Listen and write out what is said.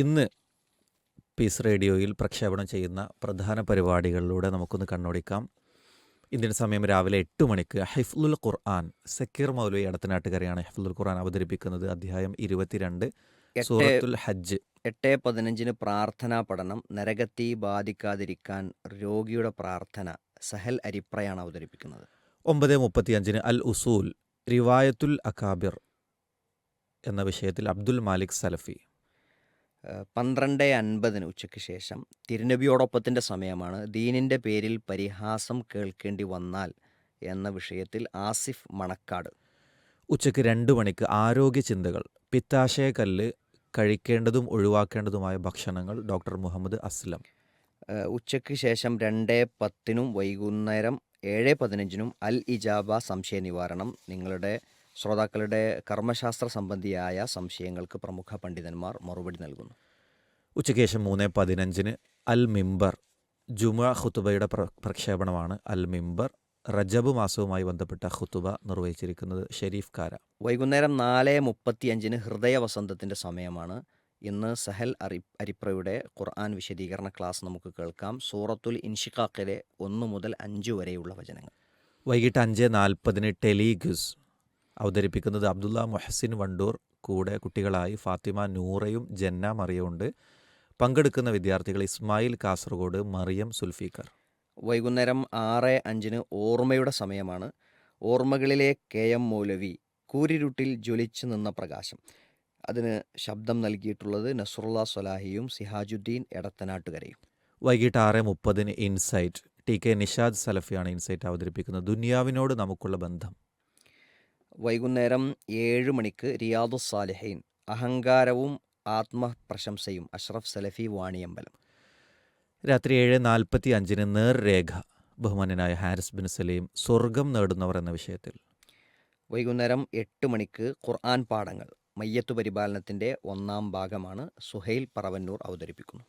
ഇന്ന് പീസ് റേഡിയോയിൽ പ്രക്ഷേപണം ചെയ്യുന്ന പ്രധാന പരിപാടികളിലൂടെ നമുക്കൊന്ന് കണ്ണോടിക്കാം. ഇന്ത്യൻ സമയം രാവിലെ എട്ട് മണിക്ക് ഹൈഫുൽ ഖുർആൻ സക്കീർ മൗലവി അടത്തനാട്ടുകരയാണ് ഹൈഫുൽ ഖുർആൻ അവതരിപ്പിക്കുന്നത്. അധ്യായം ഇരുപത്തിരണ്ട് സൂറത്തുൽ ഹജ്ജ്. എട്ട് പതിനഞ്ചിന് പ്രാർത്ഥനാ പഠനം നരകത്തി ബാധിക്കാതിരിക്കാൻ രോഗിയുടെ പ്രാർത്ഥന സഹൽ അരിപ്രയാണ് അവതരിപ്പിക്കുന്നത്. ഒമ്പത് മുപ്പത്തിയഞ്ചിന് അൽ ഉസൂൽ റിവായത്തുൽ അക്കാബിർ എന്ന വിഷയത്തിൽ അബ്ദുൽ മാലിക് സലഫി. പന്ത്രണ്ട് അൻപതിന് ഉച്ചയ്ക്ക് ശേഷം തിരുനബിയോടൊപ്പത്തിന്റെ സമയമാണ് ദീനിന്റെ പേരിൽ പരിഹാസം കേൾക്കേണ്ടി വന്നാൽ എന്ന വിഷയത്തിൽ ആസിഫ് മണക്കാട്. ഉച്ചയ്ക്ക് രണ്ട് മണിക്ക് ആരോഗ്യ ചിന്തകൾ പിത്താശയക്കല്ല് കഴിക്കേണ്ടതും ഒഴിവാക്കേണ്ടതുമായ ഭക്ഷണങ്ങൾ ഡോക്ടർ മുഹമ്മദ് അസ്ലം. ഉച്ചയ്ക്ക് ശേഷം രണ്ട് പത്തിനും വൈകുന്നേരം ഏഴ് പതിനഞ്ചിനും അൽ ഇജാബ സംശയ നിവാരണം നിങ്ങളുടെ ശ്രോതാക്കളുടെ കർമ്മശാസ്ത്ര സംബന്ധിയായ സംശയങ്ങൾക്ക് പ്രമുഖ പണ്ഡിതന്മാർ മറുപടി നൽകുന്നു. ഉച്ചയ്ക്ക് ശേഷം മൂന്ന് പതിനഞ്ചിന് അൽ മിംബർ ജുമ ഖുത്തുബയുടെ പ്ര പ്രക്ഷേപണമാണ്. അൽ മിംബർ റജബ് മാസവുമായി ബന്ധപ്പെട്ട ഖുത്തുബ നിർവഹിച്ചിരിക്കുന്നത് ഷെരീഫ് കാര. വൈകുന്നേരം നാല് മുപ്പത്തിയഞ്ചിന് ഹൃദയ വസന്തത്തിന്റെ സമയമാണ്. ഇന്ന് സഹൽ അരി അരിപ്രയുടെ ഖുർആൻ വിശദീകരണ ക്ലാസ് നമുക്ക് കേൾക്കാം. സൂറത്തുൽ ഇൻഷിഖാഖിലെ ഒന്ന് മുതൽ അഞ്ച് വരെയുള്ള വചനങ്ങൾ. വൈകിട്ട് അഞ്ച് നാൽപ്പതിന് ടെലിഗ്യൂസ് അവതരിപ്പിക്കുന്നത് അബ്ദുള്ള മൊഹസിൻ വണ്ടൂർ കൂടെ കുട്ടികളായി ഫാത്തിമ നൂറയും ജന്ന മറിയമുണ്ട് പങ്കെടുക്കുന്ന വിദ്യാർത്ഥികൾ ഇസ്മായിൽ കാസർഗോഡ് മറിയം സുൽഫീഖർ. വൈകുന്നേരം ആറ് അഞ്ചിന് ഓർമ്മയുടെ സമയമാണ്. ഓർമ്മകളിലെ കെ എം മൗലവി കൂരിരുട്ടിൽ ജ്വലിച്ചു നിന്ന പ്രകാശം. അതിന് ശബ്ദം നൽകിയിട്ടുള്ളത് നസുറുള്ള സൊലാഹിയും സിഹാജുദ്ദീൻ എടത്തനാട്ടുകരയും. വൈകിട്ട് ആറ് മുപ്പതിന് ഇൻസൈറ്റ് ടി കെ നിഷാദ് സലഫിയാണ് ഇൻസൈറ്റ് അവതരിപ്പിക്കുന്നത്. ദുനിയാവിനോട് നമുക്കുള്ള ബന്ധം. വൈകുന്നേരം ഏഴ് മണിക്ക് റിയാദു സാലിഹീൻ അഹങ്കാരവും ആത്മപ്രശംസയും അഷ്റഫ് സലഫി വാണിയമ്പലം. രാത്രി ഏഴ് നാൽപ്പത്തി അഞ്ചിന് നേർരേഖ ബഹുമാനനായ ഹാരിസ് ബിൻ സലീം സ്വർഗം നേടുന്നവർ എന്ന വിഷയത്തിൽ. വൈകുന്നേരം എട്ട് മണിക്ക് ഖുർആൻ പാഠങ്ങൾ മയ്യത്തു പരിപാലനത്തിന്റെ ഒന്നാം ഭാഗമാണ് സുഹൈൽ പറവന്നൂർ അവതരിപ്പിക്കുന്നു.